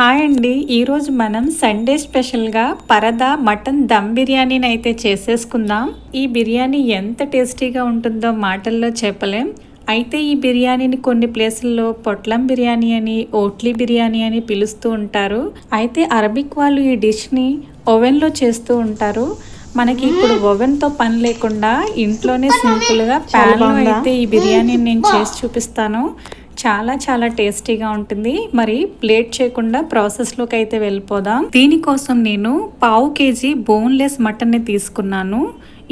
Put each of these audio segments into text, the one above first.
Hi అండి. ఈరోజు మనం సండే స్పెషల్గా పరదా మటన్ దమ్ బిర్యానీని అయితే చేసేసుకుందాం. ఈ బిర్యానీ ఎంత టేస్టీగా ఉంటుందో మాటల్లో చెప్పలేం. అయితే ఈ బిర్యానీని కొన్ని ప్లేసుల్లో పొట్లం బిర్యానీ అని ఓట్లీ బిర్యానీ అని పిలుస్తూ ఉంటారు. అయితే అరబిక్ వాళ్ళు ఈ డిష్ని ఓవెన్లో చేస్తూ ఉంటారు. మనకి ఇప్పుడు ఓవెన్తో పని లేకుండా ఇంట్లోనే సింపుల్గా ప్యాన్లో అయితే ఈ బిర్యానీని నేను చేసి చూపిస్తాను. చాలా చాలా టేస్టీగా ఉంటుంది. మరి ప్లేట్ చేయకుండా ప్రాసెస్లోకి అయితే వెళ్ళిపోదాం. దీనికోసం నేను పావు కేజీ బోన్లెస్ మటన్ని తీసుకున్నాను.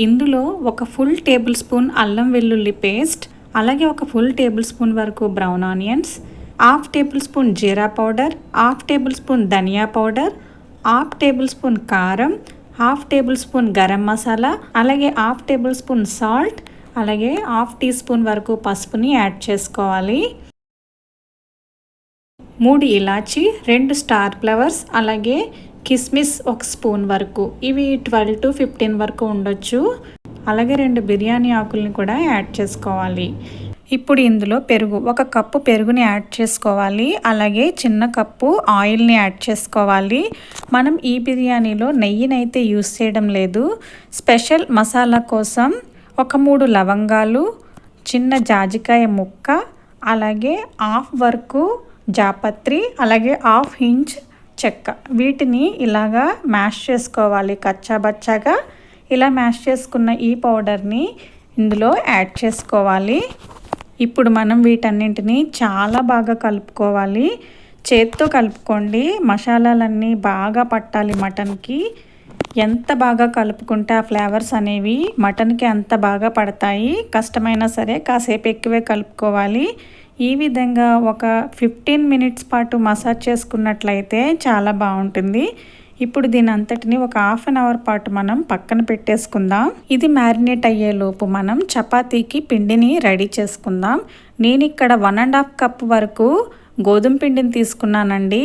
ఇందులో ఒక ఫుల్ టేబుల్ స్పూన్ అల్లం వెల్లుల్లి పేస్ట్ అలాగే ఒక ఫుల్ టేబుల్ స్పూన్ వరకు brown onions half tablespoon జీరా పౌడర్ హాఫ్ టేబుల్ స్పూన్ ధనియా పౌడర్ హాఫ్ టేబుల్ స్పూన్ కారం half tablespoon garam masala అలాగే హాఫ్ టేబుల్ స్పూన్ సాల్ట్ అలాగే హాఫ్ టీ స్పూన్ వరకు పసుపుని యాడ్ చేసుకోవాలి. మూడు ఇలాచి రెండు స్టార్ ఫ్లవర్స్ అలాగే కిస్మిస్ ఒక స్పూన్ వరకు. ఇవి ట్వెల్వ్ టు ఫిఫ్టీన్ వరకు ఉండొచ్చు. అలాగే రెండు బిర్యానీ ఆకుల్ని కూడా యాడ్ చేసుకోవాలి. ఇప్పుడు ఇందులో పెరుగు ఒక కప్పు పెరుగుని యాడ్ చేసుకోవాలి. అలాగే చిన్న కప్పు ఆయిల్ని యాడ్ చేసుకోవాలి. మనం ఈ బిర్యానీలో నెయ్యినైతే యూస్ చేయడం లేదు. స్పెషల్ మసాలా కోసం ఒక మూడు లవంగాలు చిన్న జాజికాయ ముక్క అలాగే హాఫ్ వరకు జాపత్రి అలాగే హాఫ్ ఇంచ్ చెక్క. వీటిని ఇలాగా మ్యాష్ చేసుకోవాలి కచ్చాబచ్చాగా ఇలా మ్యాష్ చేసుకున్న ఈ పౌడర్ని ఇందులో యాడ్ చేసుకోవాలి. ఇప్పుడు మనం వీటన్నింటినీ చాలా బాగా కలుపుకోవాలి. చేత్తో కలుపుకోండి. మసాలాలన్నీ బాగా పట్టాలి మటన్కి. ఎంత బాగా కలుపుకుంటే ఆ ఫ్లేవర్స్ అనేవి మటన్కి అంత బాగా పడతాయి. కష్టమైనా సరే కాసేపు ఎక్కువే కలుపుకోవాలి. ఈ విధంగా ఒక ఫిఫ్టీన్ మినిట్స్ పాటు మసాజ్ చేసుకున్నట్లయితే చాలా బాగుంటుంది. ఇప్పుడు దీని అంతటిని ఒక హాఫ్ అన్ అవర్ పాటు మనం పక్కన పెట్టేసుకుందాం. ఇది మ్యారినేట్ అయ్యేలోపు మనం చపాతీకి పిండిని రెడీ చేసుకుందాం. నేను ఇక్కడ వన్ అండ్ హాఫ్ కప్ వరకు గోధుమ పిండిని తీసుకున్నానండి.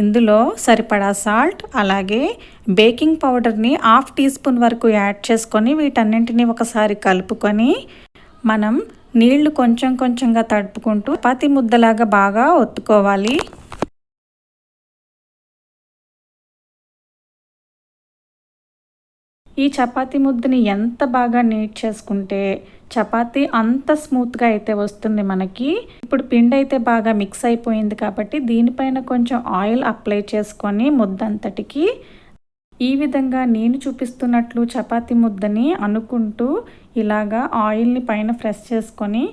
ఇందులో సరిపడా సాల్ట్ అలాగే బేకింగ్ పౌడర్ని హాఫ్ టీ స్పూన్ వరకు యాడ్ చేసుకొని వీటన్నింటినీ ఒకసారి కలుపుకొని మనం నీళ్ళు కొంచెం కొంచెంగా తడుపుకుంటూ చపాతి ముద్దలాగా బాగా ఒత్తుకోవాలి. ఈ చపాతి ముద్దని ఎంత బాగా నీట్ చేసుకుంటే చపాతీ అంత స్మూత్గా అయితే వస్తుంది మనకి. ఇప్పుడు పిండి అయితే బాగా మిక్స్ అయిపోయింది కాబట్టి దీనిపైన కొంచెం ఆయిల్ అప్లై చేసుకొని ముద్దంతటికి ఈ విధంగా నేను చూపిస్తున్నట్లు చపాతి ముద్దని అనుకుంటూ ఇలాగా ఆయిల్ని పైన ఫ్రెష్ చేసుకొని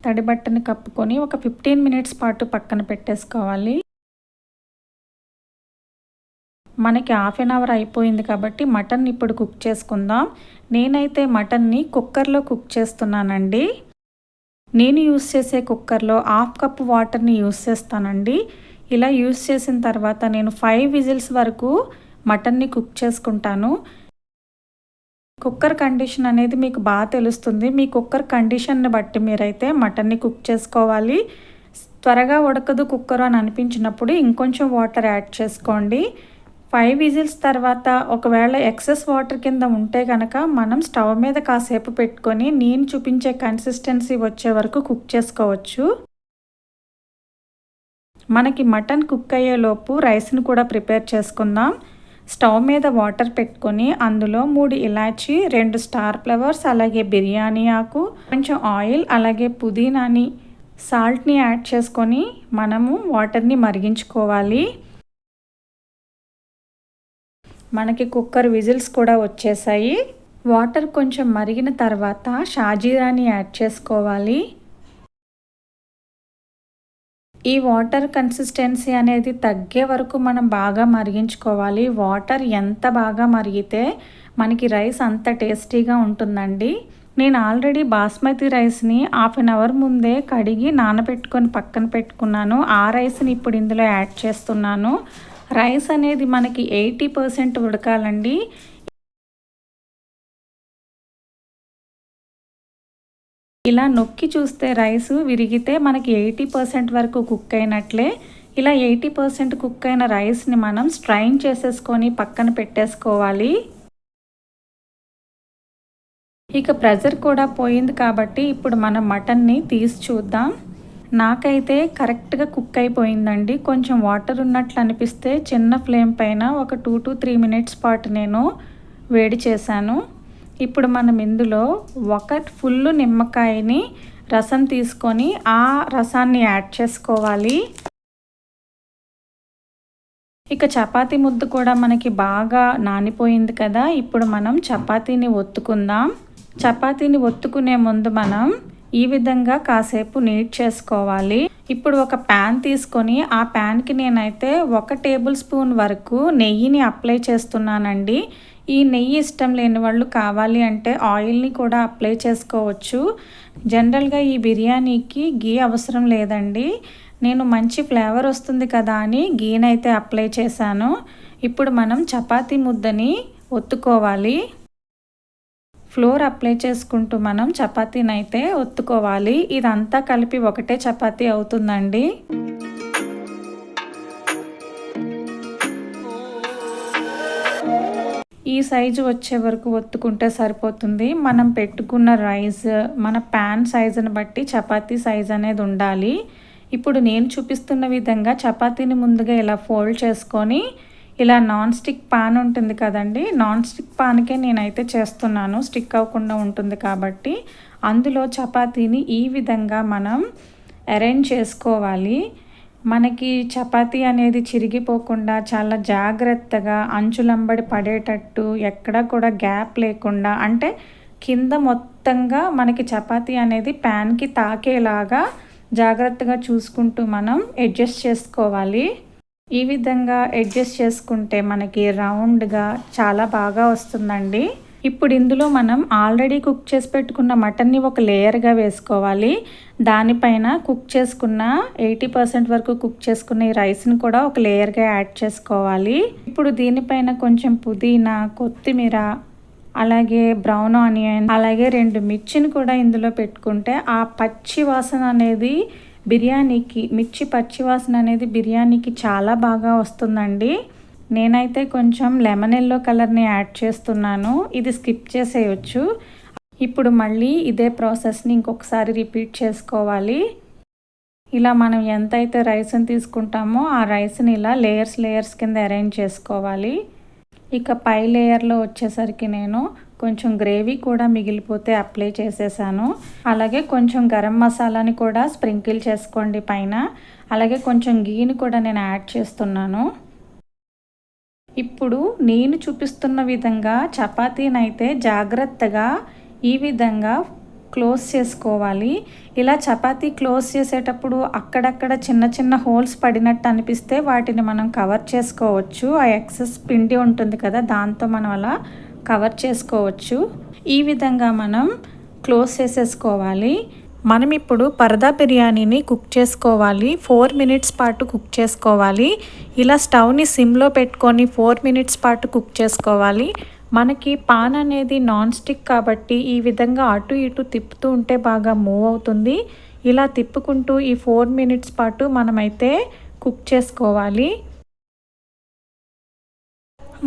తడి బట్టని కప్పుకొని ఒక ఫిఫ్టీన్ మినిట్స్ పాటు పక్కన పెట్టేసుకోవాలి. మనకి హాఫ్ అన్ అవర్ అయిపోయింది కాబట్టి మటన్ ఇప్పుడు కుక్ చేసుకుందాం. నేనైతే మటన్ని కుక్కర్లో కుక్ చేస్తున్నానండి. నేను యూస్ చేసే కుక్కర్లో హాఫ్ కప్ వాటర్ని యూస్ చేస్తానండి. ఇలా యూస్ చేసిన తర్వాత నేను ఫైవ్ విజిల్స్ వరకు మటన్ని కుక్ చేసుకుంటాను. కుక్కర్ కండిషన్ అనేది మీకు బాగా తెలుస్తుంది. మీ కుక్కర్ కండిషన్ని బట్టి మీరైతే మటన్ని కుక్ చేసుకోవాలి. త్వరగా ఉడకదు కుక్కర్ అని అనిపించినప్పుడు ఇంకొంచెం వాటర్ యాడ్ చేసుకోండి. ఫైవ్ విజిల్స్ తర్వాత ఒకవేళ ఎక్సెస్ వాటర్ కింద ఉంటే కనుక మనం స్టవ్ మీద కాసేపు పెట్టుకొని నేను చూపించే కన్సిస్టెన్సీ వచ్చే వరకు కుక్ చేసుకోవచ్చు. మనకి మటన్ కుక్ అయ్యేలోపు రైస్ని కూడా ప్రిపేర్ చేసుకుందాం. స్టవ్ మీద వాటర్ పెట్టుకొని అందులో మూడు ఇలాచి రెండు స్టార్ ఫ్లవర్స్ అలాగే బిర్యానీ ఆకు కొంచెం ఆయిల్ అలాగే పుదీనాని సాల్ట్ని యాడ్ చేసుకొని మనము వాటర్ని మరిగించుకోవాలి. మనకి కుక్కర్ విజిల్స్ కూడా వచ్చేసాయి. వాటర్ కొంచెం మరిగిన తర్వాత షాజీరాని యాడ్ చేసుకోవాలి. ఈ వాటర్ కన్సిస్టెన్సీ అనేది తగ్గే వరకు మనం బాగా మరిగించుకోవాలి. వాటర్ ఎంత బాగా మరిగితే మనకి రైస్ అంత టేస్టీగా ఉంటుందండి. నేను ఆల్రెడీ బాస్మతి రైస్ని హాఫ్ అన్ అవర్ ముందే కడిగి నానబెట్టుకొని పక్కన పెట్టుకున్నాను. ఆ రైస్ని ఇప్పుడు ఇందులో యాడ్ చేస్తున్నాను. రైస్ అనేది మనకి ఎయిటీ పర్సెంట్ ఉడకాలండి. ఇలా నొక్కి చూస్తే రైస్ విరిగితే మనకి ఎయిటీ పర్సెంట్ వరకు కుక్ అయినట్లే. ఇలా ఎయిటీ పర్సెంట్ కుక్ అయిన రైస్ని మనం స్ట్రైన్ చేసేసుకొని పక్కన పెట్టేసుకోవాలి. ఇక ప్రెజర్ కూడా పోయింది కాబట్టి ఇప్పుడు మనం మటన్ని తీసి చూద్దాం. నాకైతే కరెక్ట్గా కుక్ అయిపోయిందండి. కొంచెం వాటర్ ఉన్నట్లు అనిపిస్తే చిన్న ఫ్లేమ్ పైన ఒక టూ టు త్రీ మినిట్స్ పాటు నేను వేడి చేశాను. ఇప్పుడు మనం ఇందులో ఒక ఫుల్ నిమ్మకాయని రసం తీసుకొని ఆ రసాన్ని యాడ్ చేసుకోవాలి. ఇక చపాతీ ముద్ద కూడా మనకి బాగా నానిపోయింది కదా ఇప్పుడు మనం చపాతీని ఒత్తుకుందాం. చపాతీని ఒత్తుకునే ముందు మనం ఈ విధంగా కాసేపు నీట్ చేసుకోవాలి. ఇప్పుడు ఒక ప్యాన్ తీసుకొని ఆ ప్యాన్కి నేనైతే ఒక టేబుల్ స్పూన్ వరకు నెయ్యిని అప్లై చేస్తున్నానండి. ఈ నెయ్యి ఇష్టం లేని వాళ్ళు కావాలి అంటే ఆయిల్ని కూడా అప్లై చేసుకోవచ్చు. జనరల్గా ఈ బిర్యానీకి గీ అవసరం లేదండి. నేను మంచి ఫ్లేవర్ వస్తుంది కదా అని గీనైతే అప్లై చేశాను. ఇప్పుడు మనం చపాతీ ముద్దని ఒత్తుకోవాలి. ఫ్లోర్ అప్లై చేసుకుంటూ మనం చపాతీని అయితే ఒత్తుకోవాలి. ఇదంతా కలిపి ఒకటే చపాతీ అవుతుందండి. ఈ సైజు వచ్చే వరకు ఒత్తుకుంటే సరిపోతుంది. మనం పెట్టుకున్న రైస్ మన ప్యాన్ సైజుని బట్టి చపాతీ సైజ్ అనేది ఉండాలి. ఇప్పుడు నేను చూపిస్తున్న విధంగా చపాతీని ముందుగా ఇలా ఫోల్డ్ చేసుకొని ఇలా నాన్ స్టిక్ పాన్ ఉంటుంది కదండి. నాన్ స్టిక్ పాన్కే నేనైతే చేస్తున్నాను. స్టిక్ అవ్వకుండా ఉంటుంది కాబట్టి అందులో చపాతీని ఈ విధంగా మనం అరేంజ్ చేసుకోవాలి. మనకి చపాతీ అనేది చిరిగిపోకుండా చాలా జాగ్రత్తగా అంచులంబడి పడేటట్టు ఎక్కడా కూడా గ్యాప్ లేకుండా అంటే కింద మొత్తంగా మనకి చపాతీ అనేది ప్యాన్కి తాకేలాగా జాగ్రత్తగా చూసుకుంటూ మనం అడ్జస్ట్ చేసుకోవాలి. ఈ విధంగా అడ్జస్ట్ చేసుకుంటే మనకి రౌండ్గా చాలా బాగా వస్తుందండి. ఇప్పుడు ఇందులో మనం ఆల్రెడీ కుక్ చేసి పెట్టుకున్న మటన్ని ఒక లేయర్గా వేసుకోవాలి. దానిపైన కుక్ చేసుకున్న ఎయిటీ పర్సెంట్ వరకు కుక్ చేసుకున్న ఈ రైస్ని కూడా ఒక లేయర్గా యాడ్ చేసుకోవాలి. ఇప్పుడు దీనిపైన కొంచెం పుదీనా కొత్తిమీర అలాగే బ్రౌన్ ఆనియన్ అలాగే రెండు మిర్చిని కూడా ఇందులో పెట్టుకుంటే ఆ పచ్చి వాసన అనేది బిర్యానీకి మిర్చి పచ్చి వాసన అనేది బిర్యానీకి చాలా బాగా వస్తుందండి. నేనైతే కొంచెం లెమన్ ఎల్లో కలర్ని యాడ్ చేస్తున్నాను. ఇది స్కిప్ చేసేయచ్చు. ఇప్పుడు మళ్ళీ ఇదే ప్రాసెస్ని ఇంకొకసారి రిపీట్ చేసుకోవాలి. ఇలా మనం ఎంతైతే రైస్ని తీసుకుంటామో ఆ రైస్ని ఇలా లేయర్స్ లేయర్స్ కింద అరేంజ్ చేసుకోవాలి. ఇక పై లేయర్లో వచ్చేసరికి నేను కొంచెం గ్రేవీ కూడా మిగిలిపోతే అప్లై చేసేసాను. అలాగే కొంచెం గరం మసాలాని కూడా స్ప్రింకిల్ చేసుకోండి పైన. అలాగే కొంచెం గీని కూడా నేను యాడ్ చేస్తున్నాను. ఇప్పుడు నేను చూపిస్తున్న విధంగా చపాతీనైతే జాగ్రత్తగా ఈ విధంగా క్లోజ్ చేసుకోవాలి. ఇలా చపాతీ క్లోజ్ చేసేటప్పుడు అక్కడక్కడ చిన్న చిన్న హోల్స్ పడినట్టు అనిపిస్తే వాటిని మనం కవర్ చేసుకోవచ్చు. ఆ ఎక్సెస్ పిండి ఉంటుంది కదా దాంతో మనం అలా కవర్ చేసుకోవచ్చు. ఈ విధంగా మనం క్లోజ్ చేసేసుకోవాలి. మనం ఇప్పుడు పరదా బిర్యానీని కుక్ చేసుకోవాలి ఫోర్ మినిట్స్ పాటు కుక్ చేసుకోవాలి. ఇలా స్టవ్ని సిమ్లో పెట్టుకొని ఫోర్ మినిట్స్ పాటు కుక్ చేసుకోవాలి. మనకి పాన్ అనేది నాన్ స్టిక్ కాబట్టి ఈ విధంగా అటు ఇటు తిప్పుతూ ఉంటే బాగా మూవ్ అవుతుంది. ఇలా తిప్పుకుంటూ ఈ ఫోర్ మినిట్స్ పాటు మనమైతే కుక్ చేసుకోవాలి.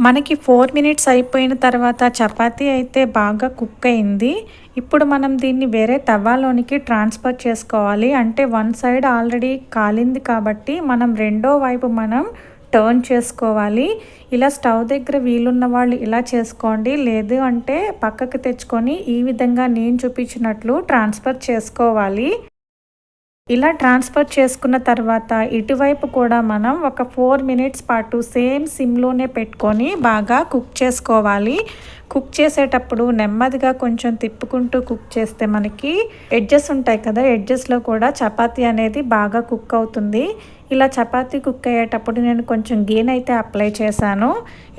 మనకి ఫోర్ మినిట్స్ అయిపోయిన తర్వాత చపాతీ అయితే బాగా కుక్ అయింది. ఇప్పుడు మనం దీన్ని వేరే తవ్వాలోనికి ట్రాన్స్ఫర్ చేసుకోవాలి. అంటే వన్ సైడ్ ఆల్రెడీ కాలింది కాబట్టి మనం రెండో వైపు మనం టర్న్ చేసుకోవాలి. ఇలా స్టవ్ దగ్గర వీలున్న వాళ్ళు ఇలా చేసుకోండి. లేదు అంటే పక్కకు తెచ్చుకొని ఈ విధంగా నేను చూపించినట్లు ట్రాన్స్ఫర్ చేసుకోవాలి. ఇలా ట్రాన్స్ఫర్ చేసుకున్న తర్వాత ఇటువైపు కూడా మనం ఒక ఫోర్ మినిట్స్ పాటు సేమ్ సిమ్లోనే పెట్టుకొని బాగా కుక్ చేసుకోవాలి. కుక్ చేసేటప్పుడు నెమ్మదిగా కొంచెం తిప్పుకుంటూ కుక్ చేస్తే మనకి ఎడ్జెస్ ఉంటాయి కదా ఎడ్జెస్లో కూడా చపాతీ అనేది బాగా కుక్ అవుతుంది. ఇలా చపాతీ కుక్ అయ్యేటప్పుడు నేను కొంచెం గీన్ అయితే అప్లై చేశాను.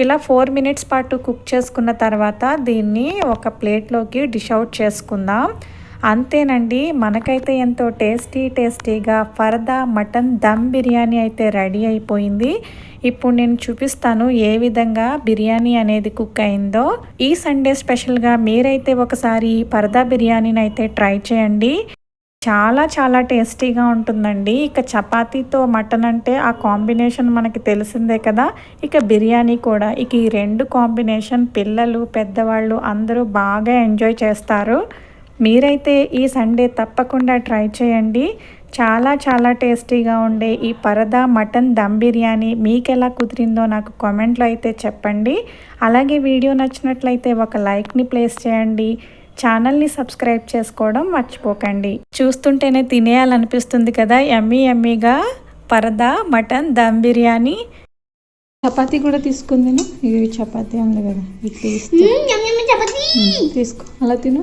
ఇలా ఫోర్ మినిట్స్ పాటు కుక్ చేసుకున్న తర్వాత దీన్ని ఒక ప్లేట్లోకి డిష్ అవుట్ చేసుకుందాం. అంతేనండి మనకైతే ఎంతో టేస్టీ టేస్టీగా ఫర్దా మటన్ దమ్ బిర్యానీ అయితే రెడీ అయిపోయింది. ఇప్పుడు నేను చూపిస్తాను ఏ విధంగా బిర్యానీ అనేది కుక్ అయిందో. ఈ సండే స్పెషల్గా మీరైతే ఒకసారి పరదా బిర్యానీని అయితే ట్రై చేయండి. చాలా చాలా టేస్టీగా ఉంటుందండి. ఇక చపాతీతో మటన్ అంటే ఆ కాంబినేషన్ మనకి తెలిసిందే కదా. ఇక బిర్యానీ కూడా. ఇక ఈ రెండు కాంబినేషన్ పిల్లలు పెద్దవాళ్ళు అందరూ బాగా ఎంజాయ్ చేస్తారు. మీరైతే ఈ సండే తప్పకుండా ట్రై చేయండి. చాలా చాలా టేస్టీగా ఉండే ఈ పరదా మటన్ దమ్ బిర్యానీ మీకు ఎలా కుదిరిందో నాకు కామెంట్లో అయితే చెప్పండి. అలాగే వీడియో నచ్చినట్లయితే ఒక లైక్ని ప్లేస్ చేయండి. ఛానల్ని సబ్స్క్రైబ్ చేసుకోవడం మర్చిపోకండి. చూస్తుంటేనే తినేయాలనిపిస్తుంది కదా ఎమ్మీ ఎమ్మీగా పరదా మటన్ దమ్ బిర్యానీ. చపాతీ కూడా తీసుకుంది ఇది చపాతీ ఉంది కదా. ఇది తీసుకో. అలా తిను.